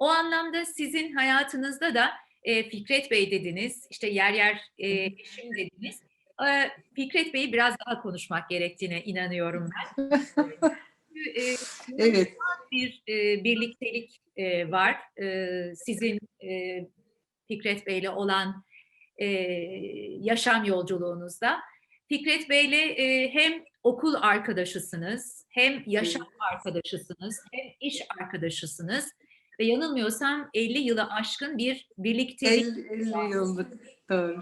O anlamda sizin hayatınızda da e, Fikret Bey dediniz, işte yer yer e, eşim dediniz. E, Fikret Bey'i biraz daha konuşmak gerektiğine inanıyorum ben. E, Evet. bir e, birliktelik e, var. E, sizin e, Fikret Bey'le olan e, yaşam yolculuğunuzda. Fikret Bey'le e, hem okul arkadaşısınız, hem yaşam arkadaşısınız, hem iş arkadaşısınız. Ve yanılmıyorsam 50 yılı aşkın bir birliktelik 50, 50 yıllık. Doğru.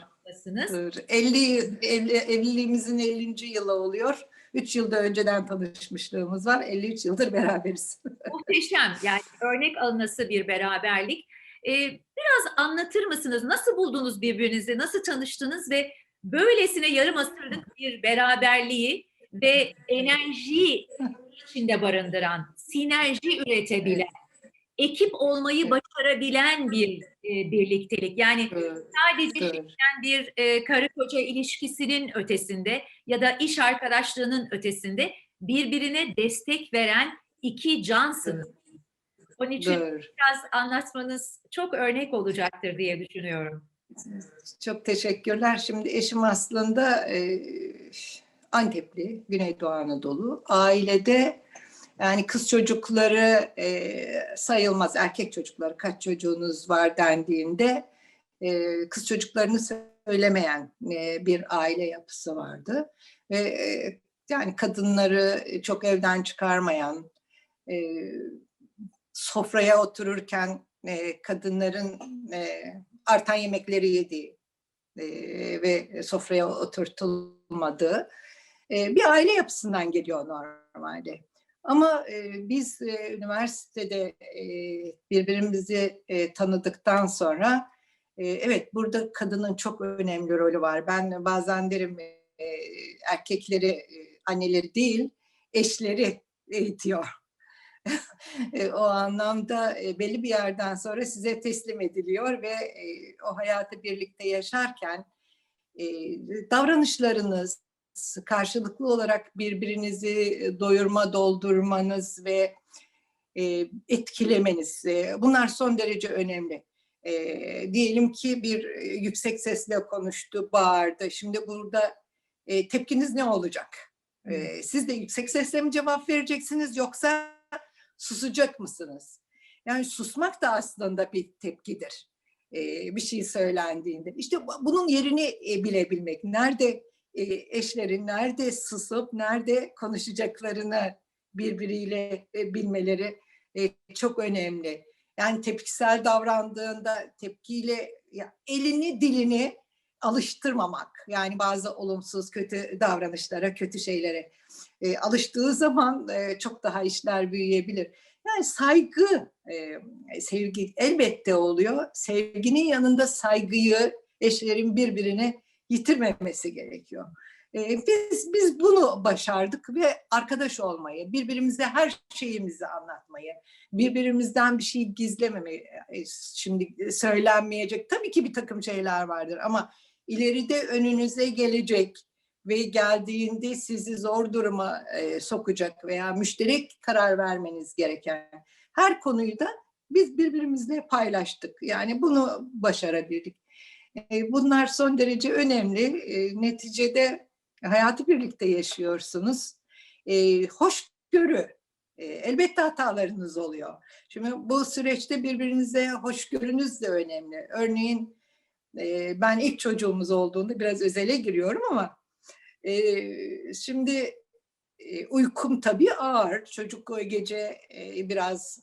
doğru. 50, evli, evliliğimizin 50. yılı oluyor. 3 yılda önceden tanışmışlığımız var. 53 yıldır beraberiz. Muhteşem. Yani örnek alınası bir beraberlik. Ee, biraz anlatır mısınız? Nasıl buldunuz birbirinizi? Nasıl tanıştınız ve böylesine yarım asırlık bir beraberliği ve enerji içinde barındıran, sinerji üretebilen, ekip olmayı başarabilen bir e, birliktelik. Yani Doğru, sadece doğru. bir e, karı koca ilişkisinin ötesinde ya da iş arkadaşlığının ötesinde birbirine destek veren iki cansınız. Onun için doğru. biraz anlatmanız çok örnek olacaktır diye düşünüyorum. Çok teşekkürler. Şimdi eşim aslında e, Antepli, Güneydoğu Anadolu. Ailede yani kız çocukları e, sayılmaz. Erkek çocukları kaç çocuğunuz var dendiğinde e, kız çocuklarını söylemeyen e, bir aile yapısı vardı. Ve e, yani kadınları çok evden çıkarmayan, e, sofraya otururken e, kadınların e, artan yemekleri yediği e, ve sofraya oturtulmadığı e, bir aile yapısından geliyor normalde. Ama e, biz e, üniversitede e, birbirimizi e, tanıdıktan sonra e, evet burada kadının çok önemli rolü var. Ben bazen derim e, erkekleri, e, anneleri değil, eşleri eğitiyor. E, o anlamda e, belli bir yerden sonra size teslim ediliyor ve e, o hayatı birlikte yaşarken e, davranışlarınız, karşılıklı olarak birbirinizi doyurma, doldurmanız ve e, etkilemeniz e, bunlar son derece önemli. E, diyelim ki bir yüksek sesle konuştu, bağırdı. Şimdi burada e, tepkiniz ne olacak? E, siz de yüksek sesle mi cevap vereceksiniz yoksa susacak mısınız? Yani susmak da aslında bir tepkidir. E, bir şey söylendiğinde. İşte bu- bunun yerini bilebilmek. Nerede eşlerin nerede susup nerede konuşacaklarını birbiriyle e, bilmeleri e, çok önemli. Yani tepkisel davrandığında tepkiyle elini dilini alıştırmamak. Yani bazı olumsuz kötü davranışlara, kötü şeylere e, alıştığı zaman e, çok daha işler büyüyebilir. Yani saygı, e, sevgi elbette oluyor. Sevginin yanında saygıyı eşlerin birbirine yitirmemesi gerekiyor. E, biz biz bunu başardık ve arkadaş olmayı, birbirimize her şeyimizi anlatmayı, birbirimizden bir şey gizlememeyi, e, şimdi söylenmeyecek tabii ki bir takım şeyler vardır ama ileride önünüze gelecek ve geldiğinde sizi zor duruma e, sokacak veya müşterek karar vermeniz gereken her konuyu da biz birbirimizle paylaştık. Yani bunu başarabildik. E, bunlar son derece önemli. E, neticede hayatı birlikte yaşıyorsunuz. E, hoşgörü, elbette hatalarınız oluyor. Şimdi bu süreçte birbirinize hoşgörünüz de önemli. Örneğin ben ilk çocuğumuz olduğunda biraz özele giriyorum ama şimdi uykum tabii ağır. Çocuk gece biraz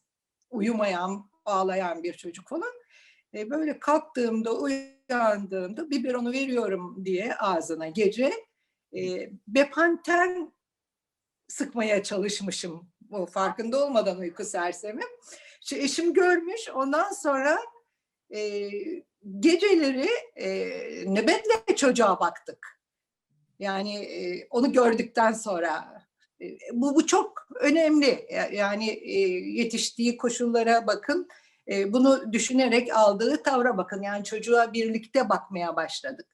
uyumayan, ağlayan bir çocuk falan. Böyle kalktığımda, uyandığımda biberonu veriyorum diye ağzına gece e, Bepanten sıkmaya çalışmışım. Bu farkında olmadan uyku sersemi. Şu eşim görmüş. Ondan sonra e, geceleri e, nöbetle çocuğa baktık. Yani e, onu gördükten sonra e, bu, bu çok önemli. Ya- Yani e, yetiştiği koşullara bakın. E, bunu düşünerek aldığı tavra bakın. Yani çocuğa birlikte bakmaya başladık.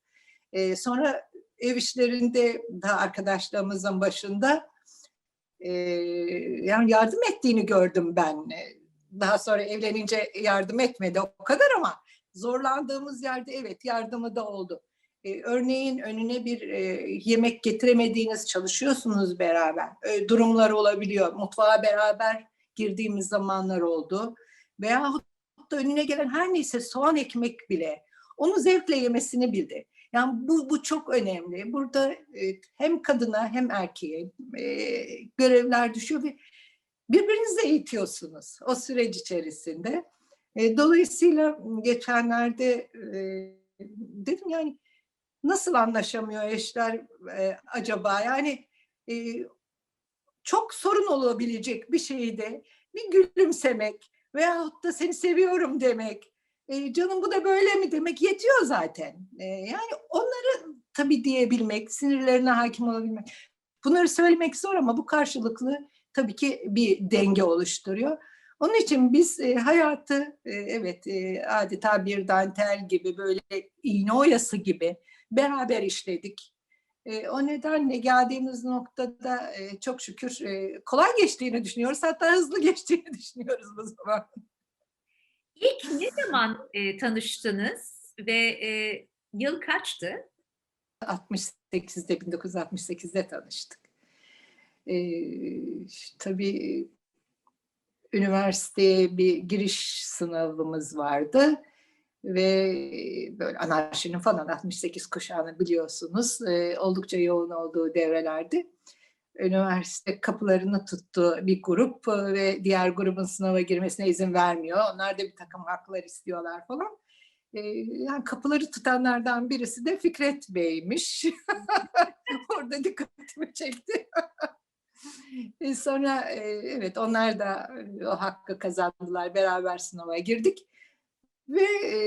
E, sonra ev işlerinde daha arkadaşlarımızın başında e, yani yardım ettiğini gördüm ben. E, daha sonra evlenince yardım etmedi o kadar ama zorlandığımız yerde evet yardımı da oldu. Ee, örneğin önüne bir e, yemek getiremediğiniz çalışıyorsunuz beraber. Ee, durumlar olabiliyor. Mutfağa beraber girdiğimiz zamanlar oldu. Veyahut da önüne gelen her neyse soğan ekmek bile onu zevkle yemesini bildi. Yani bu, bu çok önemli. Burada e, hem kadına hem erkeğe e, görevler düşüyor ve birbirinizi eğitiyorsunuz o süreç içerisinde. E, dolayısıyla geçenlerde dedim yani nasıl anlaşamıyor eşler acaba? Yani çok sorun olabilecek bir şeyde bir gülümsemek veyahut da seni seviyorum demek, e, canım bu da böyle mi demek yetiyor zaten. E, yani onları tabii diyebilmek, sinirlerine hakim olabilmek. Bunları söylemek zor ama bu karşılıklı tabii ki bir denge oluşturuyor. Onun için biz e, hayatı e, evet e, adeta bir dantel gibi böyle iğne oyası gibi beraber işledik. E, o nedenle geldiğimiz noktada e, çok şükür e, kolay geçtiğini düşünüyoruz. Hatta hızlı geçtiğini düşünüyoruz bu zaman. İlk ne zaman e, tanıştınız ve e, yıl kaçtı? 68'de 1968'de tanıştık. Ee, tabii üniversiteye bir giriş sınavımız vardı ve böyle anarşinin falan 68 kuşağını biliyorsunuz e, oldukça yoğun olduğu devrelerde üniversite kapılarını tuttu bir grup ve diğer grubun sınava girmesine izin vermiyor. Onlar da bir takım haklar istiyorlar falan. E, yani kapıları tutanlardan birisi de Fikret Bey'miş. Orada dikkatimi çekti. E, Sonra e, evet onlar da o hakkı kazandılar. Beraber sınava girdik. Ve e,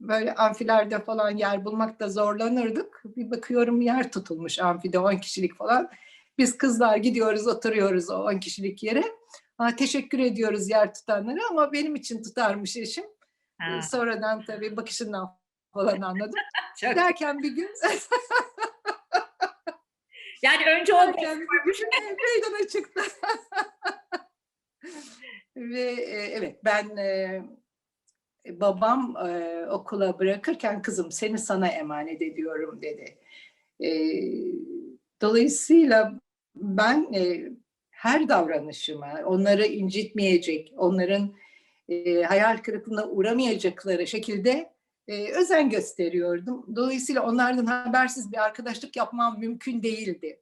böyle amfilerde falan yer bulmakta zorlanırdık. Bir bakıyorum yer tutulmuş amfide 10 kişilik falan. Biz kızlar gidiyoruz oturuyoruz o 10 kişilik yere. Ha, teşekkür ediyoruz yer tutanlara ama benim için tutarmış eşim. Ha, Sonradan tabii bakışından falan anladım. çok- Derken bir gün Yani önce o e, meydana çıktı. Ve e, evet ben e, babam e, okula bırakırken kızım seni sana emanet ediyorum dedi. E, dolayısıyla ben e, her davranışıma onları incitmeyecek, onların e, hayal kırıklığına uğramayacakları şekilde e, özen gösteriyordum. Dolayısıyla onlardan habersiz bir arkadaşlık yapmam mümkün değildi.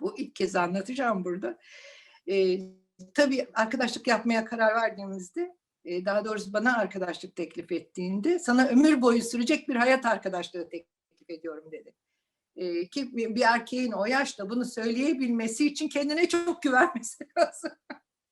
Bu ilk kez anlatacağım burada. E, tabii arkadaşlık yapmaya karar verdiğimizde, e, daha doğrusu bana arkadaşlık teklif ettiğinde sana ömür boyu sürecek bir hayat arkadaşlığı teklif ediyorum dedi. E, ki bir erkeğin o yaşta bunu söyleyebilmesi için kendine çok güvenmesi lazım.